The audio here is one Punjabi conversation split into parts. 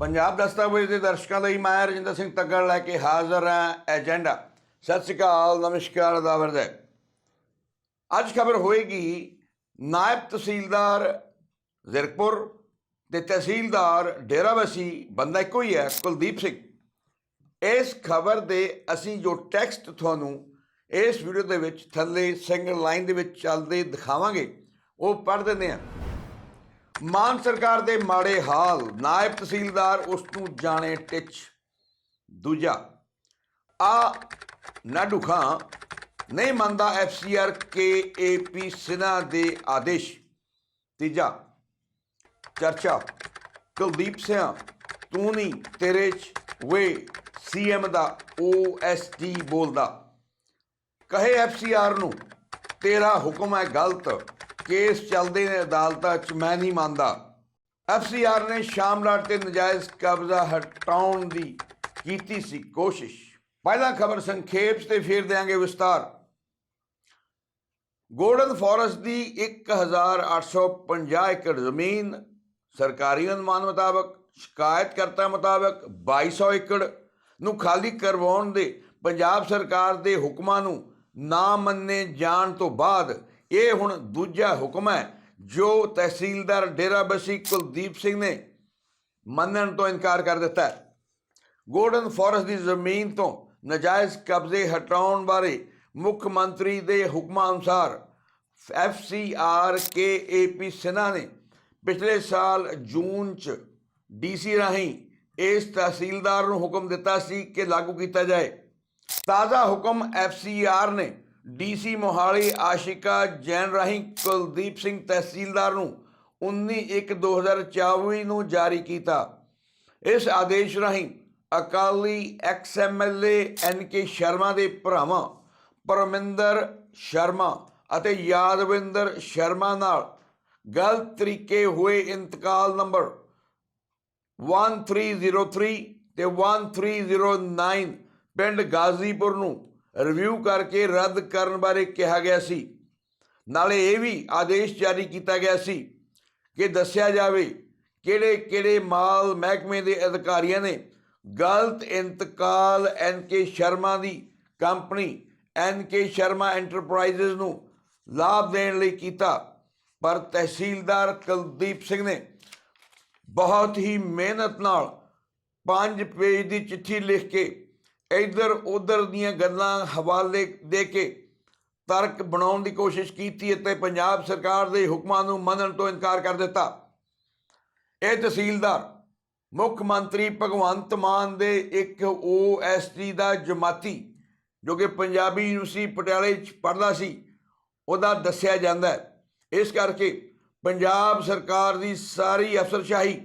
ਪੰਜਾਬ ਦਸਤਾਵੇਜ਼ ਦੇ ਦਰਸ਼ਕਾਂ ਲਈ ਮੈਂ ਰਜਿੰਦਰ ਸਿੰਘ ਤੱਗੜ ਲੈ ਕੇ ਹਾਜ਼ਰ ਹਾਂ, ਏਜੰਡਾ। ਸਤਿ ਸ਼੍ਰੀ ਅਕਾਲ, ਨਮਸਕਾਰ ਦਾਵਰਦ ਅੱਜ ਖਬਰ ਹੋਏਗੀ, ਨਾਇਬ ਤਹਿਸੀਲਦਾਰ ਜ਼ਿਰਕਪੁਰ ਤੇ ਤਹਿਸੀਲਦਾਰ ਡੇਰਾਬੱਸੀ, ਬੰਦਾ ਇੱਕੋ ਹੀ ਹੈ, ਕੁਲਦੀਪ ਸਿੰਘ। ਇਸ ਖਬਰ ਦੇ ਅਸੀਂ ਜੋ ਟੈਕਸਟ ਤੁਹਾਨੂੰ ਇਸ ਵੀਡੀਓ ਦੇ ਵਿੱਚ ਥੱਲੇ ਸਿੰਗਲ ਲਾਈਨ ਦੇ ਵਿੱਚ ਚੱਲਦੇ ਦਿਖਾਵਾਂਗੇ, ਉਹ ਪੜ੍ਹ ਦਿੰਦੇ ਹਾਂ। ਮਾਨ ਸਰਕਾਰ ਦੇ ਮਾੜੇ ਹਾਲ, ਨਾਇਬ ਤਹਿਸੀਲਦਾਰ ਉਸ ਨੂੰ ਜਾਣੇ ਟਿਚ। ਦੂਜਾ, ਆ ਨਾਡੂ ਖਾਂ ਨਹੀਂ ਮੰਨਦਾ ਐਫਸੀਆਰ ਕੇਏਪੀ ਸਿਨਾ ਦੇ ਆਦੇਸ਼। ਤੀਜਾ, ਚਰਚਾ, ਕੁਲਦੀਪ ਸਿੰਘ ਤੂੰ ਨਹੀਂ ਤੇਰੇ ਚ ਵੇ ਸੀਐਮ ਦਾ ਓਐਸਡੀ ਬੋਲਦਾ। ਕਹੇ ਐਫਸੀਆਰ ਨੂੰ, ਤੇਰਾ ਹੁਕਮ ਹੈ ਗਲਤ। ਕੇਸ ਚੱਲਦੇ ਨੇ ਅਦਾਲਤਾਂ 'ਚ, ਮੈਂ ਨਹੀਂ ਮੰਨਦਾ। ਐਫਸੀਆਰ ਨੇ ਸ਼ਾਮਲਾਟ ਤੇ ਨਜਾਇਜ਼ ਕਬਜ਼ਾ ਹਟਾਉਣ ਦੀ ਕੀਤੀ ਸੀ ਕੋਸ਼ਿਸ਼। ਪਹਿਲਾ ਖਬਰ ਸੰਖੇਪ ਤੇ ਫੇਰ ਦੇਾਂਗੇ ਵਿਸਤਾਰ। ਗੋਲਡਨ ਫੋਰੈਸਟ ਦੀ 1850 ਏਕੜ ਜ਼ਮੀਨ ਸਰਕਾਰੀ ਅਨੁਮਾਨ ਮੁਤਾਬਕ, ਸ਼ਿਕਾਇਤਕਰਤਾ ਮੁਤਾਬਕ 2200 ਏਕੜ ਨੂੰ ਖਾਲੀ ਕਰਵਾਉਣ ਦੇ ਪੰਜਾਬ ਸਰਕਾਰ ਦੇ ਹੁਕਮਾਂ ਨੂੰ ਨਾ ਮੰਨੇ ਜਾਣ ਤੋਂ ਬਾਅਦ ਇਹ ਹੁਣ ਦੂਜਾ ਹੁਕਮ ਹੈ, ਜੋ ਤਹਿਸੀਲਦਾਰ ਡੇਰਾਬੱਸੀ ਕੁਲਦੀਪ ਸਿੰਘ ਨੇ ਮੰਨਣ ਤੋਂ ਇਨਕਾਰ ਕਰ ਦਿੱਤਾ ਹੈ। ਗੋਲਡਨ ਫੋਰੈਸਟ ਦੀ ਜ਼ਮੀਨ ਤੋਂ ਨਾਜਾਇਜ਼ ਕਬਜ਼ੇ ਹਟਾਉਣ ਬਾਰੇ ਮੁੱਖ ਮੰਤਰੀ ਦੇ ਹੁਕਮਾਂ ਅਨੁਸਾਰ ਐਫ ਸੀ ਆਰ ਕੇ ਏ ਪੀ ਸਿਨਾ ਨੇ ਪਿਛਲੇ ਸਾਲ ਜੂਨ ਚ ਡੀਸੀ ਰਾਹੀਂ ਇਸ ਤਹਿਸੀਲਦਾਰ ਨੂੰ ਹੁਕਮ ਦਿੱਤਾ ਸੀ ਕਿ ਲਾਗੂ ਕੀਤਾ ਜਾਏ। ਤਾਜ਼ਾ ਹੁਕਮ ਐਫ ਸੀ ਆਰ ਨੇ ਡੀਸੀ ਮੋਹਾਲੀ ਆਸ਼ਿਕਾ ਜੈਨ ਰਾਹੀਂ ਕੁਲਦੀਪ ਸਿੰਘ ਤਹਿਸੀਲਦਾਰ ਨੂੰ 19/1/2024 ਨੂੰ ਜਾਰੀ ਕੀਤਾ। ਇਸ ਆਦੇਸ਼ ਰਾਹੀਂ ਅਕਾਲੀ ਐਕਸਐਮਐਲਏ ਐਨਕੇ ਸ਼ਰਮਾ ਦੇ ਭਰਾਵਾਂ ਪਰਮਿੰਦਰ ਸ਼ਰਮਾ ਅਤੇ ਯਾਦਵਿੰਦਰ ਸ਼ਰਮਾ ਨਾਲ ਗਲਤ ਤਰੀਕੇ ਹੋਏ ਇੰਤਕਾਲ ਨੰਬਰ 1303 ਤੇ 1309 ਪਿੰਡ ਗਾਜ਼ੀਪੁਰ ਨੂੰ ਰਿਵਿਊ ਕਰਕੇ ਰੱਦ ਕਰਨ ਬਾਰੇ ਕਿਹਾ ਗਿਆ ਸੀ। ਨਾਲੇ ਇਹ ਵੀ ਆਦੇਸ਼ ਜਾਰੀ ਕੀਤਾ ਗਿਆ ਸੀ ਕਿ ਦੱਸਿਆ ਜਾਵੇ ਕਿਹੜੇ ਕਿਹੜੇ ਮਾਲ ਮਹਿਕਮੇ ਦੇ ਅਧਿਕਾਰੀਆਂ ਨੇ ਗਲਤ ਇੰਤਕਾਲ ਐਨਕੇ ਸ਼ਰਮਾ ਦੀ ਕੰਪਨੀ ਐਨਕੇ ਸ਼ਰਮਾ ਐਂਟਰਪ੍ਰਾਈਜ਼ਸ ਨੂੰ ਲਾਭ ਦੇਣ ਲਈ ਕੀਤਾ। ਪਰ ਤਹਿਸੀਲਦਾਰ ਕੁਲਦੀਪ ਸਿੰਘ ਨੇ ਬਹੁਤ ਹੀ ਮਿਹਨਤ ਨਾਲ ਪੰਜ ਪੇਜ ਦੀ ਚਿੱਠੀ ਲਿਖ ਕੇ ਇੱਧਰ ਉੱਧਰ ਦੀਆਂ ਗੱਲਾਂ ਹਵਾਲੇ ਦੇ ਕੇ ਤਰਕ ਬਣਾਉਣ ਦੀ ਕੋਸ਼ਿਸ਼ ਕੀਤੀ ਅਤੇ ਪੰਜਾਬ ਸਰਕਾਰ ਦੇ ਹੁਕਮਾਂ ਨੂੰ ਮੰਨਣ ਤੋਂ ਇਨਕਾਰ ਕਰ ਦਿੱਤਾ। ਇਹ ਤਹਿਸੀਲਦਾਰ, ਮੁੱਖ ਮੰਤਰੀ ਭਗਵੰਤ ਮਾਨ ਦੇ ਇੱਕ ਓਐਸਟੀ ਦਾ ਜਮਾਤੀ, ਜੋ ਕਿ ਪੰਜਾਬੀ ਯੂਨੀਵਰਸਿਟੀ ਪਟਿਆਲੇ ਚ ਪੜ੍ਹਦਾ ਸੀ, ਉਹਦਾ ਦੱਸਿਆ ਜਾਂਦਾ ਹੈ। ਇਸ ਕਰਕੇ ਪੰਜਾਬ ਸਰਕਾਰ ਦੀ ਸਾਰੀ ਅਫਸਰਸ਼ਾਹੀ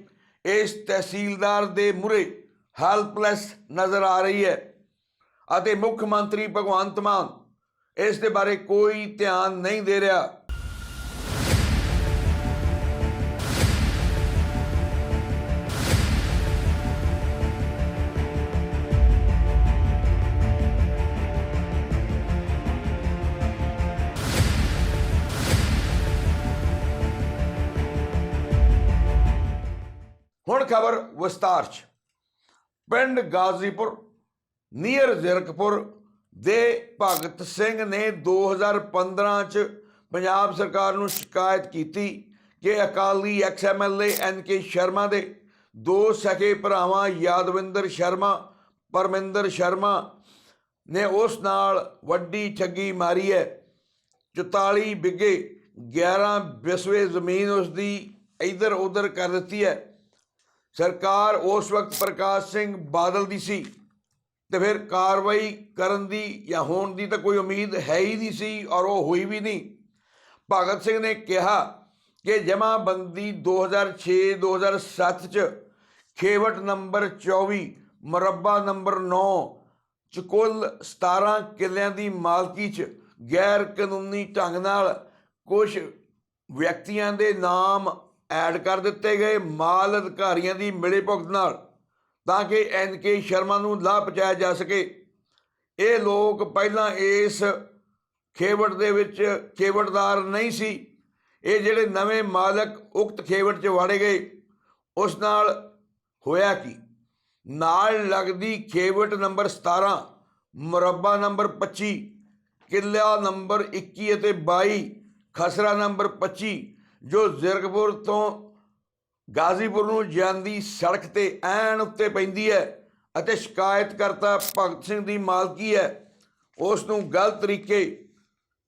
ਇਸ ਤਹਿਸੀਲਦਾਰ ਦੇ ਮੂਹਰੇ ਹੈਲਪਲੈਸ ਨਜ਼ਰ ਆ ਰਹੀ ਹੈ। ਅਤੇ ਮੁੱਖ ਮੰਤਰੀ ਭਗਵੰਤ ਮਾਨ, ਇਸ ਦੇ ਬਾਰੇ ਕੋਈ ਧਿਆਨ ਨਹੀਂ ਦੇ ਰਿਹਾ। ਹੁਣ ਖਬਰ ਵਿਸਤਾਰ ਚ। ਪਿੰਡ ਗਾਜ਼ੀਪੁਰ ਨੀਅਰ ਜ਼ਿਰਕਪੁਰ ਦੇ ਭਗਤ ਸਿੰਘ ਨੇ 2015 ਚ ਪੰਜਾਬ ਸਰਕਾਰ ਨੂੰ ਸ਼ਿਕਾਇਤ ਕੀਤੀ ਕਿ ਅਕਾਲੀ ਐਕਸਐਮਐਲਏ ਐਨਕੇ ਸ਼ਰਮਾ ਦੇ ਦੋ ਸਕੇ ਭਰਾਵਾਂ ਯਾਦਵਿੰਦਰ ਸ਼ਰਮਾ, ਪਰਮਿੰਦਰ ਸ਼ਰਮਾ ਨੇ ਉਸ ਨਾਲ ਵੱਡੀ ਠੱਗੀ ਮਾਰੀ ਹੈ। 44 ਬਿੱਗੇ 11 ਬਿਸਵੇ ਜ਼ਮੀਨ ਉਸ ਦੀ ਇਧਰ ਉਧਰ ਕਰ ਦਿੱਤੀ ਹੈ। ਸਰਕਾਰ ਉਸ ਵਕਤ ਪ੍ਰਕਾਸ਼ ਸਿੰਘ ਬਾਦਲ ਦੀ ਸੀ। ਤੇ ਫਿਰ ਕਾਰਵਾਈ ਕਰਨ ਦੀ ਜਾਂ ਹੋਣ ਦੀ ਤਾਂ ਕੋਈ ਉਮੀਦ ਹੈ ਹੀ ਨਹੀਂ ਸੀ ਔਰ ਉਹ ਹੋਈ ਵੀ ਨਹੀਂ। ਭਗਤ ਸਿੰਘ ਨੇ ਕਿਹਾ ਕਿ ਜਮਾਬੰਦੀ 2006-2007 ਚ ਖੇਵਟ ਨੰਬਰ 24 ਮੁਰੱਬਾ ਨੰਬਰ 9 ਚ ਕੁੱਲ 17 ਕਿੱਲਿਆਂ ਦੀ ਮਾਲਕੀ ਚ ਗੈਰ ਕਾਨੂੰਨੀ ਢੰਗ ਨਾਲ ਕੁਝ ਵਿਅਕਤੀਆਂ ਦੇ ਨਾਮ ਐਡ ਕਰ ਦਿੱਤੇ ਗਏ ਮਾਲ ਅਧਿਕਾਰੀਆਂ ਦੀ ਮਿਲੇ ਭੁਗਤ ਨਾਲ। ਤਾਂ ਕਿ ਐਨਕੇ ਸ਼ਰਮਾ ਨੂੰ ਲਾਭ ਪਹੁੰਚਾਇਆ ਜਾ ਸਕੇ। ਇਹ ਲੋਕ ਪਹਿਲਾਂ ਇਸ ਖੇਵਟ ਦੇ ਵਿੱਚ ਖੇਵਟਦਾਰ ਨਹੀਂ ਸੀ। ਇਹ ਜਿਹੜੇ ਨਵੇਂ ਮਾਲਕ ਉਕਤ ਖੇਵਟ 'ਚ ਵਾੜੇ ਗਏ, ਉਸ ਨਾਲ ਹੋਇਆ ਕੀ? ਨਾਲ ਲੱਗਦੀ ਖੇਵਟ ਨੰਬਰ 17 ਮੁਰੱਬਾ ਨੰਬਰ 25 ਕਿੱਲਾ ਨੰਬਰ 21 ਅਤੇ 22 ਖਸਰਾ ਨੰਬਰ 25 ਜੋ ਜ਼ਿਰਗਪੁਰ ਤੋਂ ਗਾਜ਼ੀਪੁਰ ਨੂੰ ਜਾਂਦੀ ਸੜਕ ਤੇ ਐਨ ਉੱਤੇ ਪੈਂਦੀ ਹੈ ਅਤੇ ਸ਼ਿਕਾਇਤਕਰਤਾ ਭਗਤ ਸਿੰਘ ਦੀ ਮਾਲਕੀ ਹੈ। ਉਸ ਨੂੰ ਗਲਤ ਤਰੀਕੇ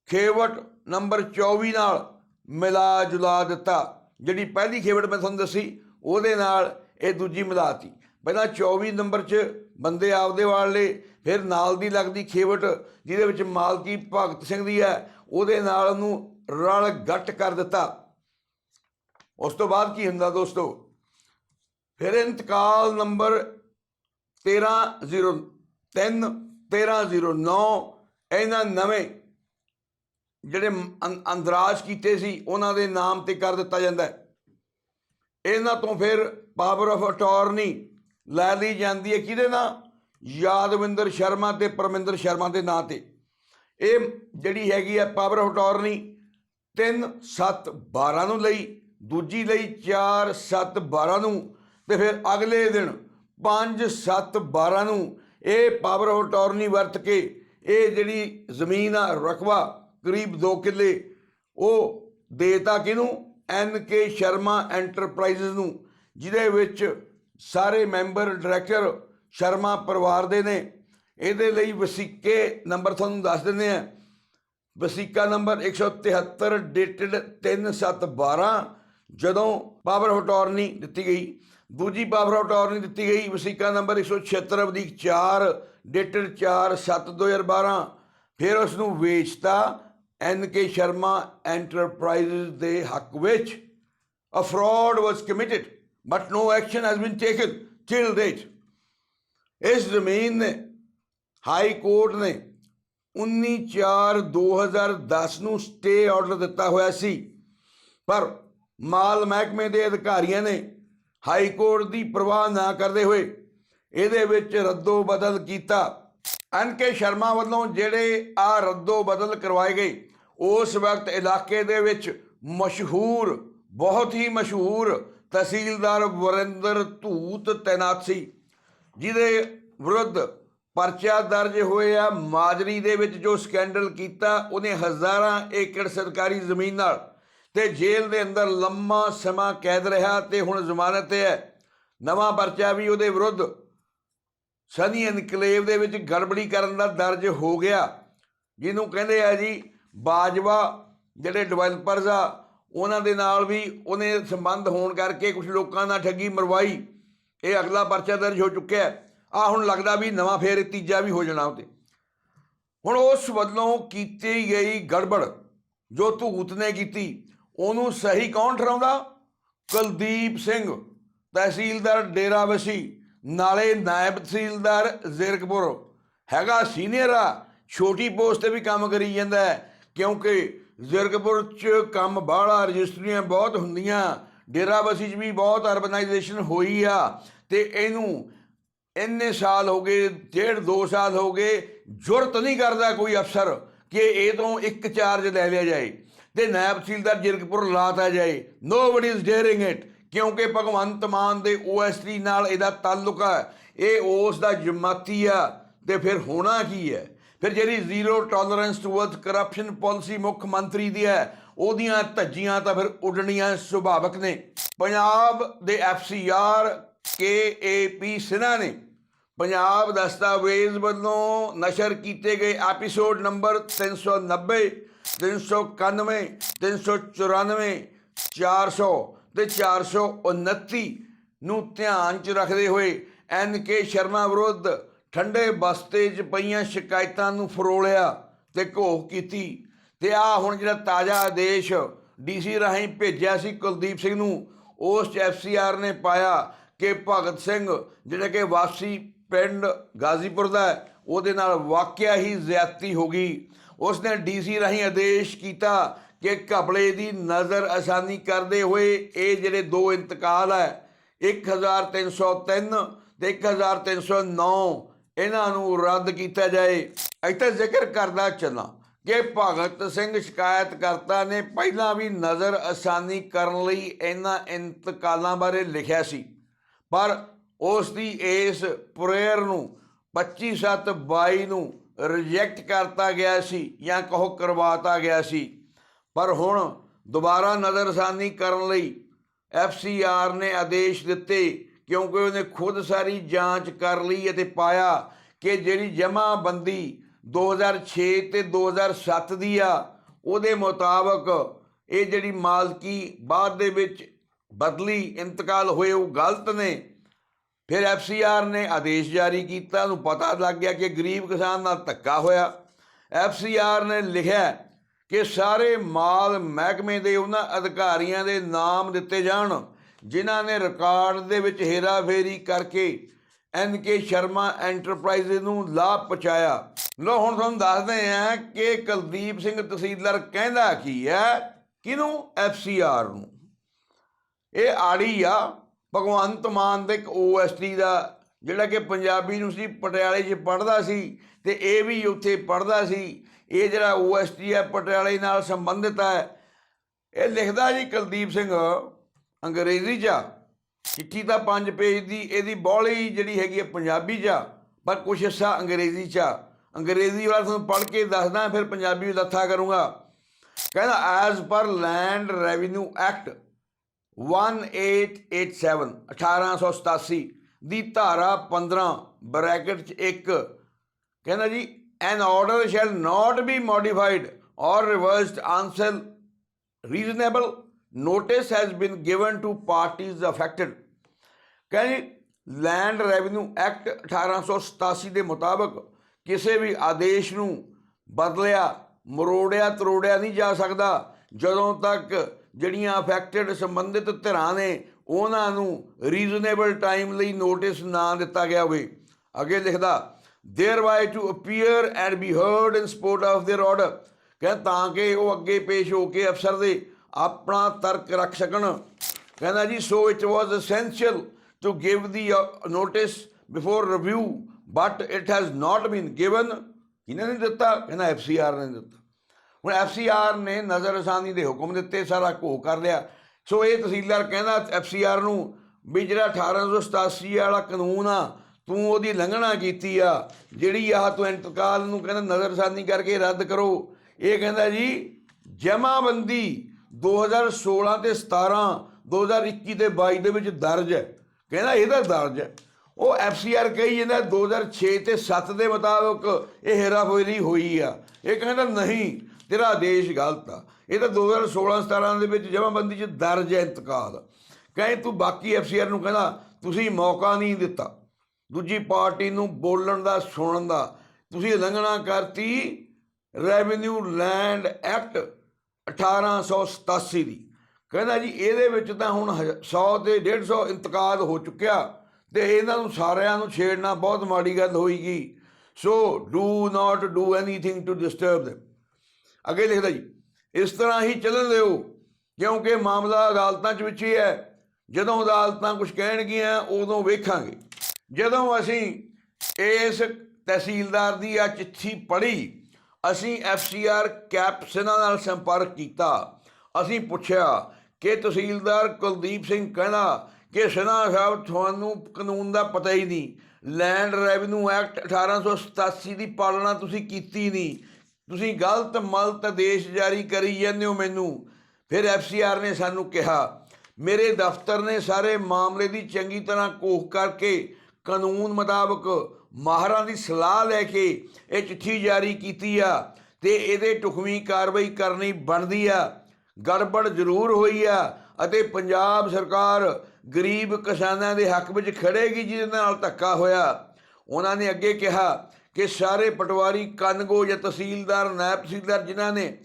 ਖੇਵਟ ਨੰਬਰ 24 ਨਾਲ ਮਿਲਾ ਜੁਲਾ ਦਿੱਤਾ। ਜਿਹੜੀ ਪਹਿਲੀ ਖੇਵਟ ਮੈਂ ਤੁਹਾਨੂੰ ਦੱਸੀ, ਉਹਦੇ ਨਾਲ ਇਹ ਦੂਜੀ ਮਿਲਾਤੀ। ਪਹਿਲਾਂ 24 ਨੰਬਰ 'ਚ ਬੰਦੇ ਆਪਦੇ ਵਾਲ ਲਏ, ਫਿਰ ਨਾਲ ਦੀ ਲੱਗਦੀ ਖੇਵਟ ਜਿਹਦੇ ਵਿੱਚ ਮਾਲਕੀ ਭਗਤ ਸਿੰਘ ਦੀ ਹੈ, ਉਹਦੇ ਨਾਲ ਉਹਨੂੰ ਰਲ ਗੱਟ ਕਰ ਦਿੱਤਾ। ਉਸ ਤੋਂ ਬਾਅਦ ਕੀ ਹੁੰਦਾ ਦੋਸਤੋ? ਫਿਰ ਇੰਤਕਾਲ ਨੰਬਰ 1303 1309 ਇਹਨਾਂ ਨਵੇਂ ਜਿਹੜੇ ਅੰ- ਅੰਦਰਾਜ ਕੀਤੇ ਸੀ, ਉਹਨਾਂ ਦੇ ਨਾਮ ਤੇ ਕਰ ਦਿੱਤਾ ਜਾਂਦਾ ਇਹਨਾਂ ਤੋਂ ਫਿਰ ਪਾਵਰ ਆਫ ਅਟਾਰਨੀ ਲੈ ਲਈ ਜਾਂਦੀ ਹੈ ਕਿਹਦੇ ਨਾਂ? ਯਾਦਵਿੰਦਰ ਸ਼ਰਮਾ ਤੇ ਪਰਮਿੰਦਰ ਸ਼ਰਮਾ ਦੇ ਨਾਂ ਤੇ। ਇਹ ਜਿਹੜੀ ਹੈਗੀ ਹੈ ਪਾਵਰ ਆਫ ਅਟਾਰਨੀ 3 7 12 ਨੂੰ ਲਈ ਦੂਜੀ ਲਈ 4 7 12 ਨੂੰ ਤੇ ਫਿਰ ਅਗਲੇ ਦਿਨ 5 7 12 ਨੂੰ ਇਹ ਪਾਵਰ ਆਫ ਅਟਾਰਨੀ ਵਰਤ ਕੇ ਇਹ ਜਿਹੜੀ ਜ਼ਮੀਨ ਆ, ਰਕਬਾ ਕਰੀਬ 2 ਕਿੱਲੇ, ਉਹ ਦੇਤਾ ਕਿਹਨੂੰ? ਐਨ ਕੇ ਸ਼ਰਮਾ ਐਂਟਰਪ੍ਰਾਈਜ਼ਸ ਨੂੰ, ਜਿਹਦੇ ਵਿੱਚ ਸਾਰੇ ਮੈਂਬਰ ਡਾਇਰੈਕਟਰ ਸ਼ਰਮਾ ਪਰਿਵਾਰ ਦੇ ਨੇ। ਇਹਦੇ ਲਈ ਵਸੀਕੇ ਨੰਬਰ ਤੁਹਾਨੂੰ ਦੱਸ ਦਿੰਦੇ ਆ। ਵਸੀਕਾ ਨੰਬਰ 173 ਡੇਟਡ 3712 ਜਦੋਂ ਪਾਵਰ ਆਫ ਅਟਾਰਨੀ ਦਿੱਤੀ ਗਈ, ਦੂਜੀ ਪਾਵਰ ਆਫ ਅਟਾਰਨੀ ਦਿੱਤੀ ਗਈ, ਵਸੀਕਾ ਨੰਬਰ 176 ਵਧੀਕ 4 ਡੇਟਡ 4 7 2012 ਫਿਰ ਉਸ ਨੂੰ ਵੇਚਤਾ ਐਨ ਕੇ ਸ਼ਰਮਾ ਐਂਟਰਪ੍ਰਾਈਜ਼ਸ ਦੇ ਹੱਕ ਵਿੱਚ। A fraud was committed, but no action has been taken till date ਇਸ ਜ਼ਮੀਨ ਨੇ ਹਾਈ ਕੋਰਟ ਨੇ 19/4/2010 ਨੂੰ ਸਟੇ ਆਰਡਰ ਦਿੱਤਾ ਹੋਇਆ ਸੀ। ਪਰ ਮਾਲ ਮਹਿਕਮੇ ਦੇ ਅਧਿਕਾਰੀਆਂ ਨੇ ਹਾਈ ਕੋਰਟ ਦੀ ਪਰਵਾਹ ਨਾ ਕਰਦੇ ਹੋਏ ਇਹਦੇ ਵਿੱਚ ਰੱਦੋ ਬਦਲ ਕੀਤਾ। ਐਨ ਕੇ ਸ਼ਰਮਾ ਵੱਲੋਂ ਜਿਹੜੇ ਆ ਰੱਦੋ ਬਦਲ ਕਰਵਾਏ ਗਏ, ਉਸ ਵਕਤ ਇਲਾਕੇ ਦੇ ਵਿੱਚ ਮਸ਼ਹੂਰ, ਬਹੁਤ ਹੀ ਮਸ਼ਹੂਰ ਤਹਿਸੀਲਦਾਰ ਵਰਿੰਦਰ ਧੂਤ ਤੈਨਾਤ ਸੀ, ਜਿਹਦੇ ਵਿਰੁੱਧ ਪਰਚਾ ਦਰਜ ਹੋਇਆ ਮਾਜਰੀ ਦੇ ਵਿੱਚ ਜੋ ਸਕੈਂਡਲ ਕੀਤਾ, ਉਹਨੇ ਹਜ਼ਾਰਾਂ ਏਕੜ ਸਰਕਾਰੀ ਜ਼ਮੀਨ ਨਾਲ ਤੇ ਜੇਲ੍ਹ ਦੇ ਅੰਦਰ ਲੰਮਾ ਸਮਾਂ ਕੈਦ ਰਿਹਾ ਤੇ ਹੁਣ ਜ਼ਮਾਨਤ ਤੇ ਹੈ। ਨਵਾਂ ਪਰਚਾ ਵੀ ਉਹਦੇ ਵਿਰੁੱਧ। ਸਨੀ ਇਨਕਲੇਵ ਦੇ ਵਿੱਚ ਗੜਬੜੀ ਕਰਨ ਦਾ ਦਰਜ ਹੋ ਗਿਆ। ਜਿਹਨੂੰ ਕਹਿੰਦੇ ਆ ਜੀ ਬਾਜਵਾ, ਜਿਹੜੇ ਡਿਵੈਲਪਰਸ ਆ, ਉਹਨਾਂ ਦੇ ਨਾਲ ਵੀ ਉਹਨੇ ਸੰਬੰਧ ਹੋਣ ਕਰਕੇ ਕੁਝ ਲੋਕਾਂ ਨਾਲ ਠੱਗੀ ਮਰਵਾਈ। ਇਹ ਅਗਲਾ ਪਰਚਾ ਦਰਜ ਹੋ ਚੁੱਕਿਆ ਆ ਹੁਣ ਲੱਗਦਾ ਵੀ ਨਵਾਂ ਫੇਰ ਤੀਜਾ ਵੀ ਹੋ ਜਾਣਾ ਉਹਦੇ ਹੁਣ ਉਸ ਵੱਲੋਂ ਕੀਤੀ ਗਈ ਗੜਬੜ ਜੋ ਧੂਤ ਨੇ ਕੀਤੀ ਉਹਨੂੰ ਸਹੀ ਕੌਣ ਠਹਿਰਾਉਂਦਾ? ਕੁਲਦੀਪ ਸਿੰਘ, ਤਹਿਸੀਲਦਾਰ ਡੇਰਾਬੱਸੀ ਨਾਲੇ ਨਾਇਬ ਤਹਿਸੀਲਦਾਰ ਜ਼ੀਰਕਪੁਰ। ਹੈਗਾ ਸੀਨੀਅਰ ਆ, ਛੋਟੀ ਪੋਸਟ ਤੇ ਵੀ ਕੰਮ ਕਰੀ ਜਾਂਦਾ ਕਿਉਂਕਿ ਜ਼ੀਰਕਪੁਰ ਚ ਕੰਮ ਬਾਹਲਾ, ਰਜਿਸਟਰੀਆਂ ਬਹੁਤ ਹੁੰਦੀਆਂ ਡੇਰਾਬੱਸੀ ਚ ਵੀ ਬਹੁਤ ਅਰਬਨਾਈਜੇਸ਼ਨ ਹੋਈ ਆ, ਤੇ ਇਹਨੂੰ ਇੰਨੇ ਸਾਲ ਹੋ ਗਏ, ਡੇਢ ਦੋ ਸਾਲ ਹੋ ਗਏ, ਜੁਰਤ ਨਹੀਂ ਕਰਦਾ ਕੋਈ ਅਫਸਰ ਕਿ ਇਹ ਤੋਂ ਇੱਕ ਚਾਰਜ ਲੈ ਲਿਆ ਜਾਏ। ਤੇ ਨਾਇਬ ਤਹਿਸੀਲਦਾਰ ਜਿਰਕਪੁਰ ਲਾਤਾ ਜਾਏ। ਨੋਬਡੀ ਇਜ਼ ਡੇਅਰਿੰਗ ਇਟ ਕਿਉਂਕਿ ਭਗਵੰਤ ਮਾਨ ਦੇ ਓਐਸਟੀ ਨਾਲ ਇਹਦਾ ਤਾਲੁਕ ਹੈ ਇਹ ਉਸ ਦਾ ਜਮਾਤੀ ਆ। ਤੇ ਫਿਰ ਹੋਣਾ ਕੀ ਹੈ? ਫਿਰ ਜਿਹੜੀ zero tolerance towards corruption policy ਮੁੱਖ ਮੰਤਰੀ ਦੀ ਹੈ, ਉਹਦੀਆਂ ਧੱਜੀਆਂ ਤਾਂ ਫਿਰ ਉੱਡਣੀਆਂ ਸੁਭਾਵਕ ਨੇ। ਪੰਜਾਬ ਦੇ ਐਫਸੀਆਰ ਕੇਏਪੀ ਸਿਨਾ ਨੇ ਪੰਜਾਬ ਦਸਤਾਵੇਜ਼ ਵੱਲੋਂ ਨਸ਼ਰ ਕੀਤੇ ਗਏ ਐਪੀਸੋਡ ਨੰਬਰ 390 391 394 400 ਤੇ 429 ਨੂੰ ਧਿਆਨ 'ਚ ਰੱਖਦੇ ਹੋਏ ਐਨ ਕੇ ਸ਼ਰਮਾ ਵਿਰੁੱਧ ਠੰਡੇ ਬਸਤੇ 'ਚ ਪਈਆਂ ਸ਼ਿਕਾਇਤਾਂ ਨੂੰ ਫਰੋਲਿਆ ਤੇ ਘੋਖ ਕੀਤੀ। ਤੇ ਆ ਹੁਣ ਜਿਹੜਾ ਤਾਜ਼ਾ ਆਦੇਸ਼ ਡੀਸੀ ਰਾਹੀਂ ਭੇਜਿਆ ਸੀ ਕੁਲਦੀਪ ਸਿੰਘ ਨੂੰ, ਉਸ 'ਚ ਐਫਸੀਆਰ ਨੇ ਪਾਇਆ ਕਿ ਭਗਤ ਸਿੰਘ ਜਿਹੜਾ ਕਿ ਵਾਸੀ ਪਿੰਡ ਗਾਜ਼ੀਪੁਰ ਦਾ ਉਹਦੇ ਨਾਲ ਵਾਕਿਆ ਹੀ ਜ਼ਿਆਦਤੀ ਹੋ ਗਈ। ਉਸਨੇ ਡੀਸੀ ਰਾਹੀਂ ਆਦੇਸ਼ ਕੀਤਾ ਕਿ ਘਪਲੇ ਦੀ ਨਜ਼ਰ ਅਸਾਨੀ ਕਰਦੇ ਹੋਏ ਇਹ ਜਿਹੜੇ ਦੋ ਇੰਤਕਾਲ ਹੈ 1303 ਤੇ 1309 ਇਹਨਾਂ ਨੂੰ ਰੱਦ ਕੀਤਾ ਜਾਏ। ਇੱਥੇ ਜ਼ਿਕਰ ਕਰਦਾ ਚੱਲਾਂ ਕਿ ਭਗਤ ਸਿੰਘ ਸ਼ਿਕਾਇਤਕਰਤਾ ਨੇ ਪਹਿਲਾਂ ਵੀ ਨਜ਼ਰ ਅਸਾਨੀ ਕਰਨ ਲਈ ਇਹਨਾਂ ਇੰਤਕਾਲਾਂ ਬਾਰੇ ਲਿਖਿਆ ਸੀ, ਪਰ ਉਸ ਦੀ ਇਸ ਪ੍ਰੇਅਰ ਨੂੰ 25/7/22 ਨੂੰ ਰਿਜੈਕਟ ਕਰਤਾ ਗਿਆ ਸੀ ਜਾਂ ਕਹੋ ਕਰਵਾਤਾ ਗਿਆ ਸੀ। ਪਰ ਹੁਣ ਦੁਬਾਰਾ ਨਜ਼ਰਸਾਨੀ ਕਰਨ ਲਈ ਐਫਸੀਆਰ ਨੇ ਆਦੇਸ਼ ਦਿੱਤੇ ਕਿਉਂਕਿ ਉਹਨੇ ਖੁਦ ਸਾਰੀ ਜਾਂਚ ਕਰ ਲਈ ਅਤੇ ਪਾਇਆ ਕਿ ਜਿਹੜੀ ਜਮ੍ਹਾਂਬੰਦੀ 2006 ਤੇ 2007 ਦੀ ਆ, ਉਹਦੇ ਮੁਤਾਬਕ ਇਹ ਜਿਹੜੀ ਮਾਲਕੀ ਬਾਅਦ ਦੇ ਵਿੱਚ ਬਦਲੀ, ਇੰਤਕਾਲ ਹੋਏ, ਉਹ ਗਲਤ ਨੇ। ਫਿਰ ਐਫਸੀਆਰ ਨੇ ਆਦੇਸ਼ ਜਾਰੀ ਕੀਤਾ। ਉਹਨੂੰ ਪਤਾ ਲੱਗ ਗਿਆ ਕਿ ਗਰੀਬ ਕਿਸਾਨ ਨਾਲ ਧੱਕਾ ਹੋਇਆ। ਐਫਸੀਆਰ ਨੇ ਲਿਖਿਆ ਕਿ ਸਾਰੇ ਮਾਲ ਮਹਿਕਮੇ ਦੇ ਉਹਨਾਂ ਅਧਿਕਾਰੀਆਂ ਦੇ ਨਾਮ ਦਿੱਤੇ ਜਾਣ, ਜਿਨ੍ਹਾਂ ਨੇ ਰਿਕਾਰਡ ਦੇ ਵਿੱਚ ਹੇਰਾਫੇਰੀ ਕਰਕੇ ਐਨ ਕੇ ਸ਼ਰਮਾ ਐਂਟਰਪ੍ਰਾਈਜ਼ ਨੂੰ ਲਾਭ ਪਹੁੰਚਾਇਆ। ਲੋ, ਹੁਣ ਤੁਹਾਨੂੰ ਦੱਸਦੇ ਹਾਂ ਕਿ ਕੁਲਦੀਪ ਸਿੰਘ ਤਹਿਸੀਲਦਾਰ ਕਹਿੰਦਾ ਕੀ ਹੈ? ਕਿਹਨੂੰ? ਐਫਸੀਆਰ ਨੂੰ। ਇਹ ਆੜੀ ਆ। ਭਗਵੰਤ ਮਾਨ ਦੇ ਇੱਕ ਓਐਸਟੀ ਦਾ ਜਿਹੜਾ ਕਿ ਪੰਜਾਬੀ ਯੂਨੀਵਰਸਿਟੀ ਪਟਿਆਲੇ 'ਚ ਪੜ੍ਹਦਾ ਸੀ ਤੇ ਇਹ ਵੀ ਉੱਥੇ ਪੜ੍ਹਦਾ ਸੀ ਇਹ ਜਿਹੜਾ ਓਐਸਟੀ ਹੈ ਪਟਿਆਲੇ ਨਾਲ ਸੰਬੰਧਿਤ ਹੈ ਇਹ ਲਿਖਦਾ ਜੀ ਕੁਲਦੀਪ ਸਿੰਘ ਅੰਗਰੇਜ਼ੀ 'ਚ ਆ। ਚਿੱਠੀ ਤਾਂ 5 ਪੇਜ ਦੀ ਇਹਦੀ ਬੋਲੀ ਜਿਹੜੀ ਹੈਗੀ ਹੈ ਪੰਜਾਬੀ 'ਚ ਆ, ਪਰ ਕੁਛ ਹਿੱਸਾ ਅੰਗਰੇਜ਼ੀ 'ਚ ਆ। ਅੰਗਰੇਜ਼ੀ ਵਾਲਾ ਤੁਹਾਨੂੰ ਪੜ੍ਹ ਕੇ ਦੱਸਦਾ ਫਿਰ ਪੰਜਾਬੀ ਲੱਥਾ ਕਰੂੰਗਾ ਕਹਿੰਦਾ as per land revenue act 1887 1887 ਦੀ ਧਾਰਾ 15 ਬ੍ਰੈਕਟ ਚ 1 ਕਹਿੰਦਾ ਜੀ an order shall not be modified or reversed answer reasonable notice has been given to parties affected ਕਹਿੰਦੇ ਲੈਂਡ ਰੈਵਨਿਊ ਐਕਟ 1887 ਦੇ ਮੁਤਾਬਕ ਕਿਸੇ ਵੀ ਆਦੇਸ਼ ਨੂੰ ਬਦਲਿਆ, ਮਰੋੜਿਆ, ਤਰੋੜਿਆ ਨਹੀਂ ਜਾ ਸਕਦਾ, ਜਦੋਂ ਤੱਕ ਜਿਹੜੀਆਂ ਅਫੈਕਟਡ ਸੰਬੰਧਿਤ ਧਿਰਾਂ ਨੇ ਉਹਨਾਂ ਨੂੰ ਰੀਜ਼ਨੇਬਲ ਟਾਈਮ ਲਈ ਨੋਟਿਸ ਨਾ ਦਿੱਤਾ ਗਿਆ ਹੋਵੇ ਅੱਗੇ ਲਿਖਦਾ thereby to appear and be heard in support of their order ਕਹਿੰਦਾ ਤਾਂ ਕਿ ਉਹ ਅੱਗੇ ਪੇਸ਼ ਹੋ ਕੇ ਅਫਸਰ ਦੇ ਆਪਣਾ ਤਰਕ ਰੱਖ ਸਕਣ ਕਹਿੰਦਾ ਜੀ so it was essential to give the notice before review but it has not been given ਇਹਨਾਂ ਨੇ ਦਿੱਤਾ ਕਹਿੰਦਾ ਐਫਸੀਆਰ ਨੇ ਦਿੱਤਾ ਹੁਣ ਐਫਸੀਆਰ ਨੇ ਨਜ਼ਰ ਅਸਾਨੀ ਦੇ ਹੁਕਮ ਦਿੱਤੇ, ਸਾਰਾ ਘੋ ਕਰ ਲਿਆ। ਸੋ ਇਹ ਤਹਿਸੀਲਦਾਰ ਕਹਿੰਦਾ ਐਫਸੀਆਰ ਨੂੰ ਵੀ ਜਿਹੜਾ 1887 ਵਾਲਾ ਕਾਨੂੰਨ ਆ, ਤੂੰ ਉਹਦੀ ਲੰਘਣਾ ਕੀਤੀ ਆ। ਜਿਹੜੀ ਆਹ ਤੂੰ ਇੰਤਕਾਲ ਨੂੰ ਕਹਿੰਦਾ ਨਜ਼ਰਸਾਨੀ ਕਰਕੇ ਰੱਦ ਕਰੋ। ਇਹ ਕਹਿੰਦਾ ਜੀ, ਜਮਾਬੰਦੀ 2016 ਤੇ 17 2021 ਤੇ 22 ਦੇ ਵਿੱਚ ਦਰਜ ਹੈ। ਕਹਿੰਦਾ ਇਹਦਾ ਦਰਜ ਹੈ। ਉਹ ਐਫਸੀਆਰ ਕਹੀ ਜਾਂਦਾ 2006 ਤੇ 7 ਦੇ ਮੁਤਾਬਕ ਇਹ ਹੇਰਾਫੇਰੀ ਹੋਈ ਆ। ਇਹ ਕਹਿੰਦਾ ਨਹੀਂ ਤੇਰਾ ਦੇਸ਼ ਗਲਤ ਆ। ਇਹ ਤਾਂ 2016 17 ਦੇ ਵਿੱਚ ਜਮਾਬੰਦੀ 'ਚ ਦਰਜ ਹੈ ਇੰਤਕਾਲ। ਕਹੇ ਤੂੰ ਬਾਕੀ ਐਫਸੀਆਰ ਨੂੰ ਕਹਿੰਦਾ, ਤੁਸੀਂ ਮੌਕਾ ਨਹੀਂ ਦਿੱਤਾ। ਦੂਜੀ ਪਾਰਟੀ ਨੂੰ ਬੋਲਣ ਦਾ, ਸੁਣਨ ਦਾ। ਤੁਸੀਂ ਉਲੰਘਣਾ ਕਰਤੀ ਰੈਵਨਿਊ ਲੈਂਡ ਐਕਟ 1887 ਦੀ। ਕਹਿੰਦਾ ਜੀ, ਇਹਦੇ ਵਿੱਚ ਤਾਂ ਹੁਣ 100 ਤੇ 150 ਇੰਤਕਾਲ ਹੋ ਚੁੱਕਿਆ ਤੇ ਇਹਨਾਂ ਨੂੰ ਸਾਰਿਆਂ ਨੂੰ ਛੇੜਨਾ ਬਹੁਤ ਮਾੜੀ ਗੱਲ ਹੋਈਗੀ so do not do anything to disturb them. ਅੱਗੇ ਲਿਖਦਾ ਜੀ, ਇਸ ਤਰ੍ਹਾਂ ਹੀ ਚੱਲਣ ਦਿਓ, ਕਿਉਂਕਿ ਮਾਮਲਾ ਅਦਾਲਤਾਂ 'ਚ ਵਿੱਚ ਹੀ ਹੈ। ਜਦੋਂ ਅਦਾਲਤਾਂ ਕੁਝ ਕਹਿਣਗੀਆਂ, ਉਦੋਂ ਵੇਖਾਂਗੇ। ਜਦੋਂ ਅਸੀਂ ਇਸ ਤਹਿਸੀਲਦਾਰ ਦੀ ਆ ਚਿੱਠੀ ਪੜ੍ਹੀ, ਅਸੀਂ ਐਫਸੀਆਰ ਕੈਪਸਨਾਂ ਨਾਲ ਸੰਪਰਕ ਕੀਤਾ। ਅਸੀਂ ਪੁੱਛਿਆ ਕਿ ਤਹਿਸੀਲਦਾਰ ਕੁਲਦੀਪ ਸਿੰਘ ਕਹਿਣਾ ਕਿ ਸਿਨਾ ਸਾਹਿਬ ਤੁਹਾਨੂੰ ਕਾਨੂੰਨ ਦਾ ਪਤਾ ਹੀ ਨਹੀਂ। ਲੈਂਡ ਰੈਵਨਿਊ ਐਕਟ 1887 ਦੀ ਪਾਲਣਾ ਤੁਸੀਂ ਕੀਤੀ ਨਹੀਂ। ਤੁਸੀਂ ਗਲਤ ਮਲਤ ਆਦੇਸ਼ ਜਾਰੀ ਕਰੀ ਜਾਂਦੇ ਹੋ ਮੈਨੂੰ। ਫਿਰ ਐਫਸੀਆਰ ਨੇ ਸਾਨੂੰ ਕਿਹਾ, ਮੇਰੇ ਦਫ਼ਤਰ ਨੇ ਸਾਰੇ ਮਾਮਲੇ ਦੀ ਚੰਗੀ ਤਰ੍ਹਾਂ ਕੋਖ ਕਰਕੇ ਕਾਨੂੰਨ ਮੁਤਾਬਕ ਮਾਹਰਾਂ ਦੀ ਸਲਾਹ ਲੈ ਕੇ ਇਹ ਚਿੱਠੀ ਜਾਰੀ ਕੀਤੀ ਆ ਤੇ ਇਹਦੇ ਟੁਕਵੀਂ ਕਾਰਵਾਈ ਕਰਨੀ ਬਣਦੀ ਆ। ਗੜਬੜ ਜ਼ਰੂਰ ਹੋਈ ਆ ਅਤੇ ਪੰਜਾਬ ਸਰਕਾਰ ਗਰੀਬ ਕਿਸਾਨਾਂ ਦੇ ਹੱਕ ਵਿੱਚ ਖੜੇਗੀ ਜਿਹਦੇ ਨਾਲ ਧੱਕਾ ਹੋਇਆ। ਉਹਨਾਂ ਨੇ ਅੱਗੇ ਕਿਹਾ ਕਿ ਸਾਰੇ ਪਟਵਾਰੀ ਕਨਗੋ ਜਾਂ ਤਹਿਸੀਲਦਾਰ, ਨਾਇਬ ਤਹਿਸੀਲਦਾਰ ਜਿਨ੍ਹਾਂ ਨੇ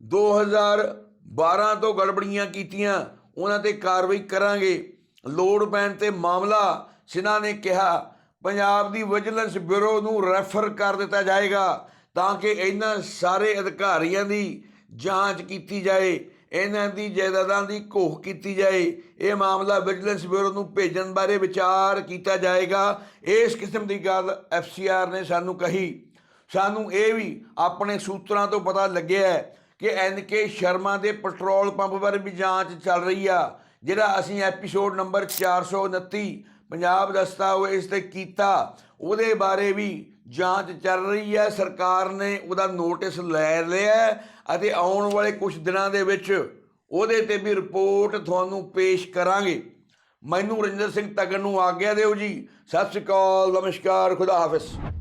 2012 ਤੋਂ ਗੜਬੜੀਆਂ ਕੀਤੀਆਂ, ਉਹਨਾਂ ਤੇ ਕਾਰਵਾਈ ਕਰਾਂਗੇ। ਲੋੜ ਪੈਣ ਤੇ ਮਾਮਲਾ ਸਿਨਾ ਨੇ ਕਿਹਾ, ਪੰਜਾਬ ਦੀ ਵਿਜੀਲੈਂਸ ਬਿਊਰੋ ਨੂੰ ਰੈਫਰ ਕਰ ਦਿੱਤਾ ਜਾਏਗਾ ਤਾਂ ਕਿ ਇਹਨਾਂ ਸਾਰੇ ਅਧਿਕਾਰੀਆਂ ਦੀ ਜਾਂਚ ਕੀਤੀ ਜਾਏ। ਇਹਨਾਂ ਦੀ ਜਾਇਦਾਦਾਂ ਦੀ ਘੋਖ ਕੀਤੀ ਜਾਏ। ਇਹ ਮਾਮਲਾ ਵਿਜੀਲੈਂਸ ਬਿਊਰੋ ਨੂੰ ਭੇਜਣ ਬਾਰੇ ਵਿਚਾਰ ਕੀਤਾ ਜਾਏਗਾ। ਇਸ ਕਿਸਮ ਦੀ ਗੱਲ ਐਫਸੀਆਰ ਨੇ ਸਾਨੂੰ ਕਹੀ। ਸਾਨੂੰ ਇਹ ਵੀ ਆਪਣੇ ਸੂਤਰਾਂ ਤੋਂ ਪਤਾ ਲੱਗਿਆ ਹੈ ਕਿ ਐਨ ਕੇ ਸ਼ਰਮਾ ਦੇ ਪੈਟਰੋਲ ਪੰਪ ਬਾਰੇ ਵੀ ਜਾਂਚ ਚੱਲ ਰਹੀ ਆ, ਜਿਹੜਾ ਅਸੀਂ ਐਪੀਸੋਡ ਨੰਬਰ 429 ਪੰਜਾਬ ਦਸਤਾਵੇਜ਼ ਤੇ ਕੀਤਾ। ਉਹਦੇ ਬਾਰੇ ਵੀ ਜਾਂਚ ਚੱਲ ਰਹੀ ਹੈ। ਸਰਕਾਰ ਨੇ ਉਹਦਾ ਨੋਟਿਸ ਲੈ ਲਿਆ ਅਤੇ ਆਉਣ ਵਾਲੇ ਕੁਝ ਦਿਨਾਂ ਦੇ ਵਿੱਚ ਉਹਦੇ ਤੇ ਵੀ ਰਿਪੋਰਟ ਤੁਹਾਨੂੰ ਪੇਸ਼ ਕਰਾਂਗੇ। ਮੈਨੂੰ ਰਜਿੰਦਰ ਸਿੰਘ ਤਗਨ ਨੂੰ ਆਗਿਆ ਦਿਓ ਜੀ। ਸਤਿ ਸ਼੍ਰੀ ਅਕਾਲ, ਨਮਸਕਾਰ, ਖੁਦਾ ਹਾਫਿਜ਼।